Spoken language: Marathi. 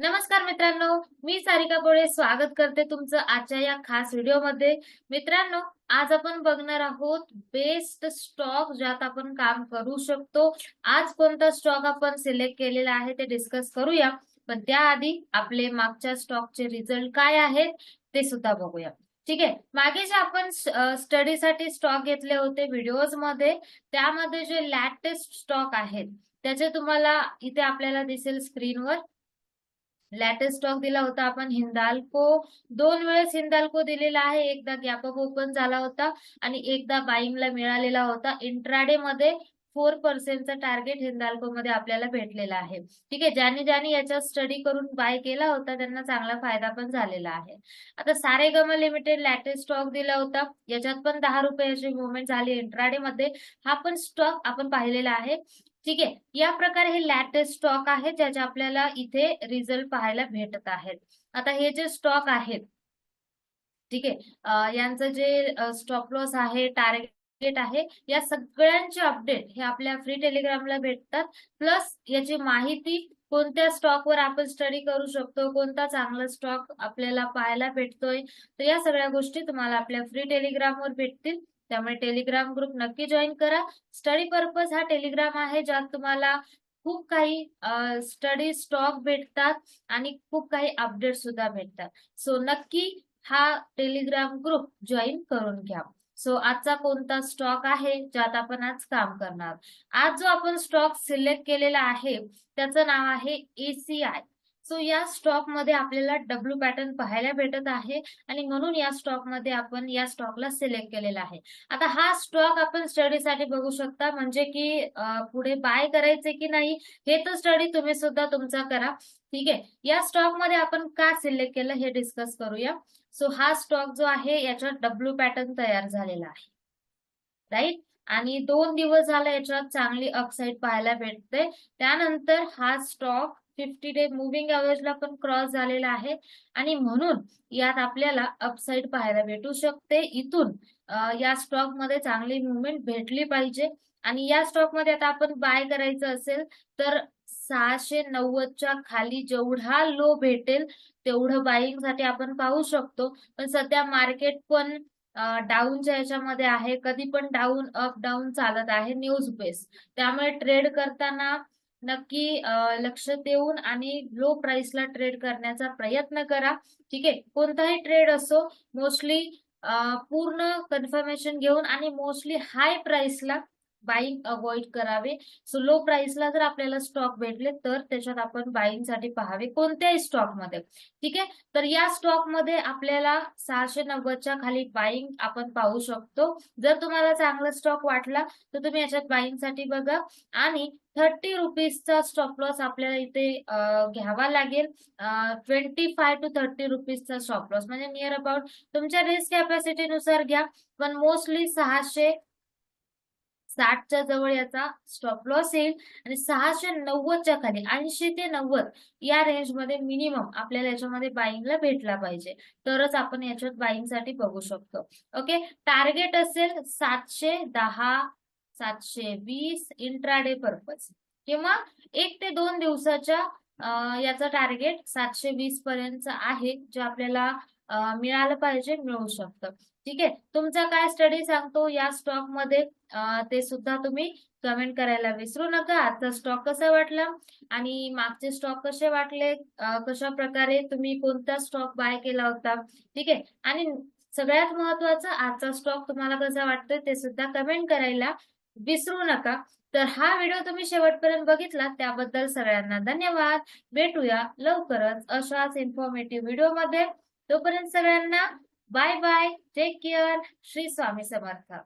नमस्कार मित्रांनो मी सारिका बोळे स्वागत करते तुमचं आजच्या या खास व्हिडिओमध्ये. मित्रांनो आज आपण बघणार आहोत बेस्ट स्टॉक ज्यात आपण काम करू शकतो. आज कोणता स्टॉक आपण सिलेक्ट केलेला आहे ते डिस्कस करूया. पण त्याआधी आपले मागच्या स्टॉकचे रिझल्ट काय आहेत ते सुद्धा बघूया. ठीक आहे मागे जे आपण स्टडीसाठी स्टॉक घेतले होते व्हिडिओजमध्ये त्यामध्ये जे लॅटेस्ट स्टॉक आहेत त्याचे तुम्हाला इथे आपल्याला दिसेल स्क्रीनवर लॅटेस्ट स्टॉक दिला होता आपण. हिंदाल्को दोन वेळेस हिंदाल्को दिलेला आहे. एकदा गॅपअप ओपन झाला होता आणि एकदा बाईंगला मिळालेला होता. इंट्राडे मध्ये फोर पर्सेंटचा टार्गेट हिंदाल्को मध्ये आपल्याला भेटलेला आहे. ठीक आहे ज्यांनी ज्यांनी याचा स्टडी करून बाय केला होता त्यांना चांगला फायदा पण झालेला आहे. आता सारेगम लिमिटेड लॅटेस्ट स्टॉक दिला होता. याच्यात पण दहा रुपयाची मुवमेंट झाली. इंट्राडे मध्ये हा पण स्टॉक आपण पाहिलेला आहे. ठीक आहे. या प्रकारे हे लॅटेस्ट स्टॉक आहेत ज्याचे आपल्याला इथे रिझल्ट पाहायला भेटत आहेत. आता हे जे स्टॉक आहेत ठीक आहे यांचं जे स्टॉप लॉस आहे टार्गेट आहे या सगळ्यांचे अपडेट हे आपल्या फ्री टेलिग्रामला भेटतात. प्लस याची माहिती कोणत्या स्टॉकवर आपण स्टडी करू शकतो कोणता चांगला स्टॉक आपल्याला पाहायला भेटतोय तर या सगळ्या गोष्टी तुम्हाला आपल्या फ्री टेलिग्रामवर भेटतील. त्यामुळे टेलिग्राम ग्रुप नक्की जॉईन करा. स्टडी पर्पज हा टेलिग्राम आहे ज्यात तुम्हाला खूप काही स्टडी स्टॉक भेटतात आणि खूप काही अपडेट सुद्धा भेटतात. सो नक्की हा टेलिग्राम ग्रुप जॉईन करून घ्या. सो आजचा कोणता स्टॉक आहे ज्यात आपण आज काम करणार? आज जो आपण स्टॉक सिलेक्ट केलेला आहे त्याचं नाव आहे एसीआय सो या स्टॉकमध्ये आपल्याला डब्ल्यू पॅटर्न पाहायला भेटत आहे आणि म्हणून या स्टॉकमध्ये आपण या स्टॉकला सिलेक्ट केलेला आहे. आता हा स्टॉक आपण स्टडीसाठी बघू शकता म्हणजे की पुढे बाय करायचे की नाही हे तर स्टडी तुम्ही सुद्धा तुमचा करा. ठीक आहे? या स्टॉकमध्ये आपण का सिलेक्ट केलं हे डिस्कस करूया. सो हा स्टॉक जो आहे याच्यात डब्ल्यू पॅटर्न तयार झालेला आहे. राईट आणि दोन दिवस झाला याच्यात चांगली अपसाईड पाहायला भेटते. त्यानंतर हा स्टॉक फिफ्टी डे मुव्हिंग ला पण क्रॉस झालेला आहे. आणि म्हणून यात आपल्याला अपसाईड पाहायला भेटू शकते. इथून या स्टॉकमध्ये चांगली मुवमेंट भेटली पाहिजे. आणि या स्टॉकमध्ये आता आपण बाय करायचं असेल तर सहाशे नव्वदच्या खाली जेवढा लो भेटेल तेवढं बाईंगसाठी आपण पाहू शकतो. पण सध्या मार्केट पण डाऊनच्या याच्यामध्ये आहे. कधी पण डाऊन अप डाऊन चालत आहे. न्यूज बेस त्यामुळे ट्रेड करताना नक्की लक्ष देऊन आणि लो प्राइसला ट्रेड करण्याचा प्रयत्न करा. ठीक आहे? कोणताही ट्रेड असो मोस्टली पूर्ण कन्फर्मेशन घेऊन आणि मोस्टली हाय प्राइसला बाईंग अवॉइड करावे. सो लो प्राइसला जर आपल्याला स्टॉक भेटले तर त्याच्यात आपण बाईंगसाठी पाहावे कोणत्याही स्टॉकमध्ये. ठीक आहे? तर या स्टॉकमध्ये आपल्याला सहाशे नव्वदच्या खाली बाईंग आपण पाहू शकतो. जर तुम्हाला चांगला स्टॉक वाटला तर तुम्ही याच्यात बाईंगसाठी बघा. आणि थर्टी रुपीजचा स्टॉप लॉस आपल्याला इथे घ्यावा लागेल. ट्वेंटी फाय टू थर्टी रुपीजचा स्टॉप लॉस म्हणजे नियर अबाउट तुमच्या रिस्क कॅपॅसिटीनुसार घ्या. पण मोस्टली सहाशे साठच्या जवळ याचा स्टॉप लॉस येईल आणि सहाशे नव्वदच्या खाली ऐंशी ते नव्वद या रेंजमध्ये मिनिमम आपल्याला याच्यामध्ये बाईंगला भेटला पाहिजे. तरच आपण याच्यात बाईंगसाठी बघू शकतो. ओके टार्गेट असेल सातशे दहा सातशे वीस इंट्राडे पर्पज किंवा एक ते दोन दिवसाच्या याचं टार्गेट सातशे वीस पर्यंत आहे जे आपल्याला मिळालं पाहिजे मिळू शकतं. ठीक आहे. तुमचा काय स्टडी सांगतो या स्टॉकमध्ये? ते सुद्धा तुम्ही कमेंट करायला विसरू नका. आजचा स्टॉक कसा वाटला? आणि मागचे स्टॉक कसे वाटले? कशा प्रकारे तुम्ही कोणता स्टॉक बाय केला होता? ठीक आहे. आणि सगळ्यात महत्वाचं आजचा स्टॉक तुम्हाला कसा वाटतोय ते सुद्धा कमेंट करायला विसरू नका. तर हा व्हिडिओ तुम्ही शेवटपर्यंत बघितला. त्याबद्दल सगळ्यांना धन्यवाद. भेटूया लवकरच अशाच इन्फॉर्मेटिव्ह व्हिडिओमध्ये. तोपर्यंत सगळ्यांना Bye bye. Take care. Sri Swami Samartha.